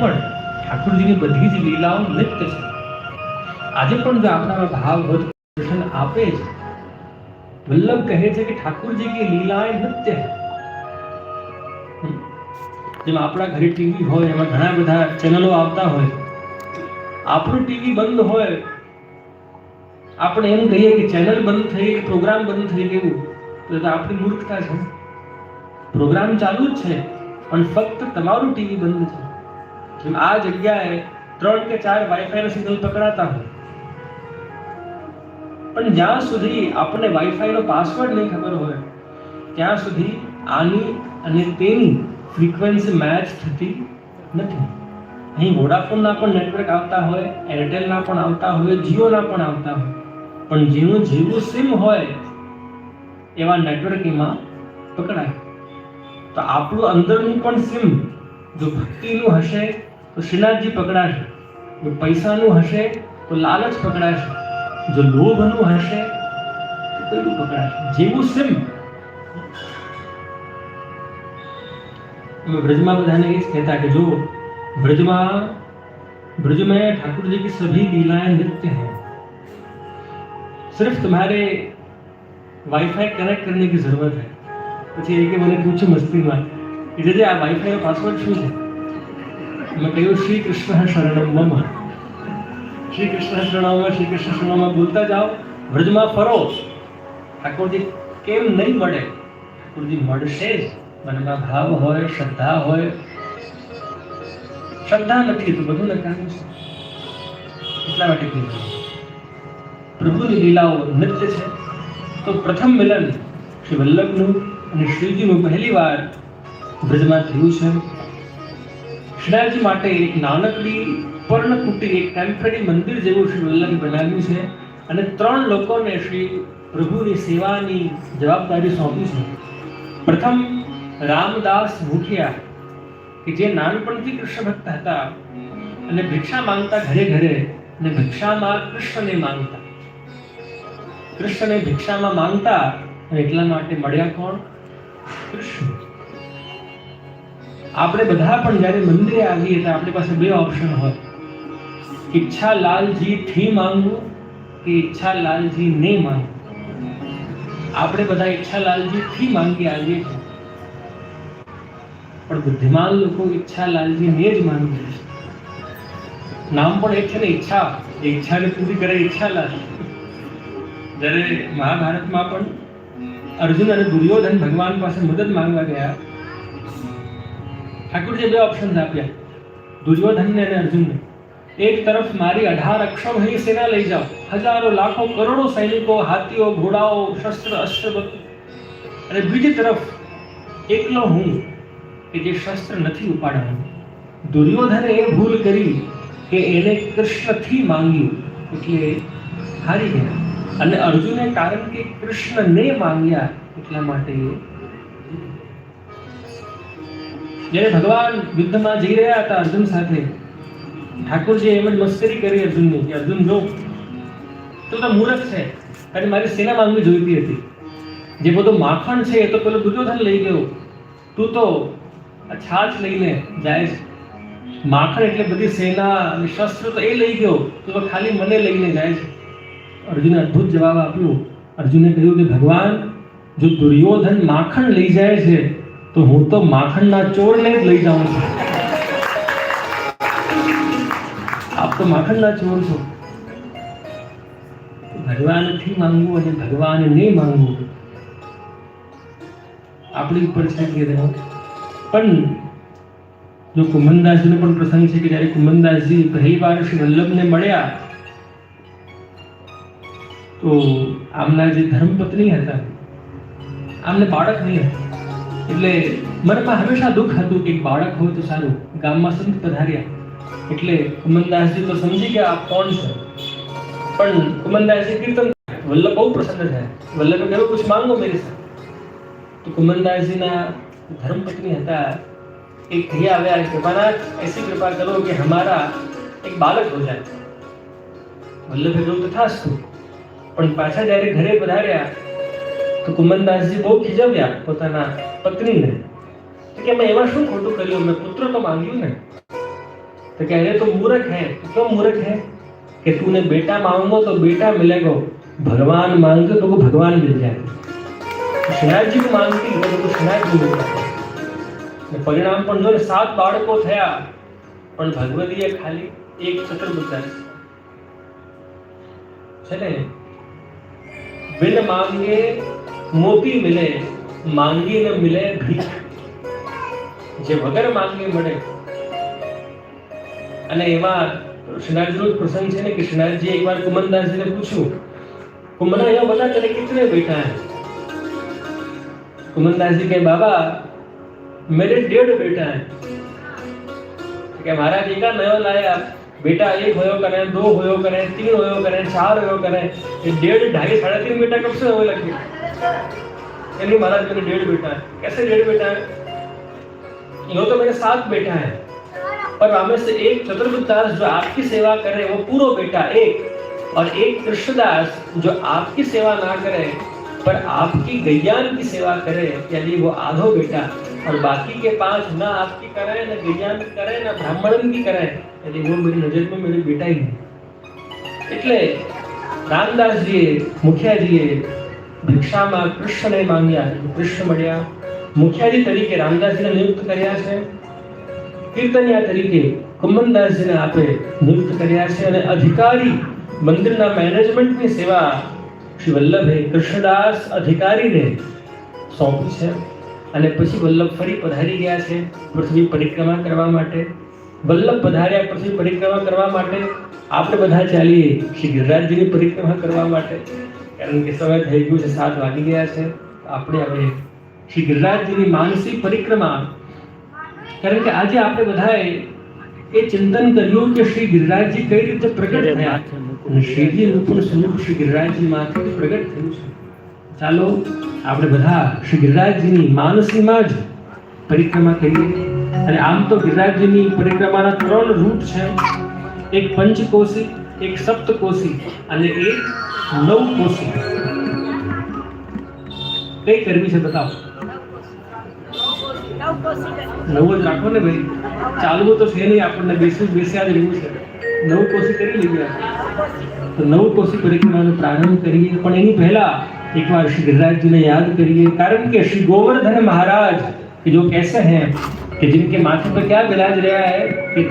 પણ ઠાકોરજીની બધી જ લીલાઓ નિત્ય છે. આજે પણ જો આપણામાં ભાવ દર્શન આપે છે વલ્લભ કહે છે કે ઠાકોરજી કે લીલાએ નિત્ય જેમ આપણા ઘરે ટીવી હોય, એમાં ઘણા બધા ચેનલો આવતા હોય, આપણું ટીવી બંધ હોય, આપણે એમ કહીએ કે ચેનલ બંધ થઈ કે પ્રોગ્રામ બંધ થઈ ગયું, તો તો આપણી મૂર્ખતા છે. પ્રોગ્રામ ચાલુ જ છે, પણ ફક્ત તમારું ટીવી બંધ છે. આ જગ્યાએ ત્રણ કે ચાર વાઈફાઈ સિગ્નલ પકડાતા હોય પણ જ્યાં સુધી આપણને વાઈફાઈ નો પાસવર્ડ નહીં ખબર હોય, ત્યાં સુધી આની અને તેની ફ્રીક્વન્સી મેચ થતી નથી. અહીં વોડાફોનના પણ નેટવર્ક આવતા હોય એરટેલના પણ આવતા હોય જીઓના પણ આવતા હોય. પણ જેનું જેવું સિમ હોય, એવા નેટવર્કિંગમાં પકડાય. તો આપણું અંદરનું પણ સિમ જો ભક્તિનું હશે તો શ્રીનાથજી પકડાશે. જો પૈસાનું હશે, તો લાલચ પકડાશે. જો લોભનું હશે, તો પેલું પકડાશે. જેવું સિમ. ब्रजमा बधाने ये कहता कि जो ब्रजमा ब्रज में ठाकुर जी की सभी लीलाएं नृत्य हैं सिर्फ तुम्हारे वाईफाई कनेक्ट करने પછી એ કે મને પૂછ્યું મસ્તીમાં કે જે આ વાઈફાઈનો પાસવર્ડ શું છે? મેં કહ્યું શ્રી કૃષ્ણ શરણમ મમ. શ્રી કૃષ્ણ શરણમાં શ્રી કૃષ્ણ શરણમાં બોલતા જાઓ, વ્રજમાં ફરો. ઠાકોરજી, કેમ નહીં મળે? ઠાકોરજી, મળશે જ. મનમાં ભાવ હોય, શ્રદ્ધા હોય. શ્રદ્ધા નથી, તો બધું નકામું છે. એટલા માટે કીધું પ્રભુની લીલાઓ નૃત્ય છે. તો પ્રથમ મિલન શ્રી વલ્લભનું અને શ્રીજીનું પહેલી વાર બ્રજમાં થયું છે. શ્રીનાથજી માટે એક નાનકડી પર્ણકુટી, એક ટેમ્પરરી મંદિર જેવું શ્રી વલ્લભે બનાવ્યું છે અને ત્રણ લોકોને શ્રી પ્રભુની સેવાની જવાબદારી સોંપી છે. પ્રથમ રામદાસ મુખિયા કે જે નાનપણથી કૃષ્ણ ભક્ત હતા અને ભિક્ષા માંગતા ઘરે ઘરે અને ભિક્ષામાં કૃષ્ણને માંગતા. કૃષ્ણને ભિક્ષામાં માંગતા એટલા માટે મળ્યા કોણ? કૃષ્ણ. આપણે બધા પણ જ્યારે મંદિરે આવીએ તો આપણી પાસે બે ઓપ્શન હોય. ઈચ્છા લાલજી થી માંગવું કે ઈચ્છા લાલજી ને માંગવું? આપણે બધા ઈચ્છા લાલજી થી માંગી આવીએ પણ બુદ્ધિમાન લોકો ઈચ્છા લાલજી ને જ માંગે છે. નામ પણ એક છે ને ઈચ્છા. ઈચ્છાને પૂરી કરે ઈચ્છા લાલજી. જ્યારે મહાભારતમાં પણ અર્જુન અને દુર્યોધન ભગવાન પાસે મદદ માંગવા ગયા ઠાકુરજીએ બે ઓપ્શન્સ આપ્યા દુર્યોધનને અને અર્જુનને એક તરફ મારી અઢાર અક્ષમહી સેના લઈ જાઓ હજારો લાખો કરોડો સૈનિકો હાથીઓ ઘોડાઓ શસ્ત્ર અસ્ત્ર. અને બીજી તરફ એકલો હું કે જે શસ્ત્ર નથી ઉપાડવાનું દુર્યોધને એ ભૂલ કરી કે એને કૃષ્ણથી માંગ્યું એટલે હારી ગયા અને અર્જુને કારણ કે કૃષ્ણને માંગ્યા એટલા માટે જ્યારે ભગવાન યુદ્ધમાં જઈ રહ્યા હતા અર્જુન સાથે, ઠાકોરજીએ એમ જ મસ્કરી કરી અર્જુનની કે, અર્જુન, જો, તું તો મૂર્ખ છે અને મારી સેના માંગવી જોઈતી હતી. જે બધું માખણ છે એ તો પેલો દુર્યોધન લઈ ગયો. તું તો છાછ લઈને જાય માખણ એટલે બધી સેના અને શસ્ત્ર તો એ લઈ ગયો. તું તો ખાલી મને લઈને જાય છે અર્જુને અદ્ભુત જવાબ આપ્યો. અર્જુને કહ્યું કે, ભગવાન, જો દુર્યોધન માખણ લઈ જાય છે તો હું તો માખણના ચોરને જ લઈ જાઉં છું. આપ તો માખણના ચોર છો. ભગવાનથી માંગવું અને ભગવાનને માંગવું આપણી ઉપર છે કે. પણ જો કુમનદાસજીનો પણ પ્રસંગ છે કે જ્યારે કુમનદાસજી પહેલી વાર શ્રી વલ્લભને મળ્યા, તો આમના જે ધર્મપત્ની હતા, આમને બાળક નહીં હતું. એટલે મારા પાસે હંમેશા દુઃખ હતું કે બાળક હોય તો સારું, ગામમાં સંત પધાર્યા. એટલે કમલદાસજી તો સમજી ગયા આપ કોણ છે. પણ કમલદાસજી કીર્તન વલ્લભ બહુ પ્રસન્ન થયા. વલ્લભે કહ્યું કુછ માંગો મેરી તો કુમનદાસજીના ધર્મપત્ની હતા. એ કહી આવ્યા કૃપાનાથ એસી કૃપા કરો કે હમારા એક બાળક હો જાય. વલ્લભે કહ્યું, તથાસ્તુ. પણ પાછા જ્યારે ઘરે પધાર્યા, તો કુમનદાસજી બહુ ખીજવ્યા પોતાના પત્નીને તો કે મેં એમાં શું ખોટું કર્યું મેં પુત્ર તો માંગ્યું ને तो कह रहे तो मूर्ख है तो क्यों मूर्ख है कि तूने बेटा मांगो तो बेटा मिलेगा भगवान मांगे तो को भगवान मिल जाए શ્રીનાથજી નું માંગતી હોય તો શ્રીનાથજી મિલ જાય ને પરિણામ પણ જો ને સાત બાળકો થયા પણ ભગવતીએ ખાલી એક ચતુર્બુદ્ધા છે ને બિન માંગે મોતી મિલે માંગી ને મિલે ભીખ. જે વગર માંગે મળે. અને એવા કૃષ્ણાજીનો જ પ્રસંગ છે ને કૃષ્ણાજીએ એકવાર કુમનદાસજીને પૂછ્યું કુમના યા બના તને કિતને બેટા હે? કુમનદાસજી કે બાબા, મેરે ડેઢ બેટા હે. કે, મહારાજ, એકા નયો લાયા? બેટા, એક હોયો કરે, દો હોયો કરે, તીન હોયો કરે, ચાર હોયો કરે. એ ડેઢ ઢાઈ, સાડા તીન બેટા કબ સે હોવે લગે यानी महाराज मेरे डेढ़ बेटा है कैसे डेढ़ बेटा है यो तो मेरे सात बेटा है पर हमें से एक चतुर्भुजदास जो आपकी सेवा करे वो पूरा बेटा एक और एक कृष्णदास जो आपकी सेवा ना करे पर आपकी गैयान की सेवा करे यदि वो आधो बेटा और बाकी के पांच ना आपकी करे ना गैयान की करे ना ब्राह्मणन की करे यदि वो मेरी नजर में मेरे बेटा ही नहीं એટલે રામદાસજીએ મુખિયાજીએ ભિક્ષામાં કૃષ્ણને માંગ્યા કૃષ્ણ મળ્યા. મુખિયાજી તરીકે રામદાસજીને નિયુક્ત કર્યા છે. કીર્તનિયા તરીકે કુંભનદાસજીને આપે નિયુક્ત કર્યા છે અને અધિકારી મંદિરના મેનેજમેન્ટની સેવા શ્રી વલ્લભે કૃષ્ણદાસ અધિકારીને સોંપી છે. અને પછી વલ્લભ ફરી પધારી ગયા છે પૃથ્વી પરિક્રમા કરવા માટે. વલ્લભ પધાર્યા પૃથ્વી પરિક્રમા કરવા માટે. આપણે બધા ચાલીએ શ્રી ગિરિરાજજીની પરિક્રમા કરવા માટે. કારણ કે સમય થઈ ગયું છે સાત વાગી ગયા છે. આપણે હવે શ્રી ગિરિરાજજીની માનસિક પરિક્રમા કારણ કે આજે આપણે બધાએ એ ચિંતન કર્યું કે શ્રી ગિરિરાજજી કઈ રીતે પ્રગટ થયા. અને શ્રીજીનું પણ સ્વરૂપ શ્રી ગિરિરાજજી માંથી પ્રગટ થયું છે. ચાલો આપણે બધા શ્રી ગિરિરાજજીની માનસીમાં જ પરિક્રમા કરીએ. અને આમ તો ગિરિરાજજીની પરિક્રમાના ત્રણ રૂટ છે. એક પંચકોશી એક સપ્તકોશી અને એક નવકોશી કઈ કરવી છે બતાવો નવ જ રાખો ને ભાઈ ચાલવું તો છે નહીં આપણને બેસી બેસ્યા જ રહેવું છે નવ કોશી કરી લઈએ તો નવ કોશી પરિક્રમાનો પ્રારંભ કરીએ પણ એની પહેલા એકવાર શ્રી गिरिराज યાદ કરીએ કારણ કે શ્રી गोवर्धन महाराज जो कैसे हैं कि जिनके माथे पर क्या विराज रहा है कि तेरे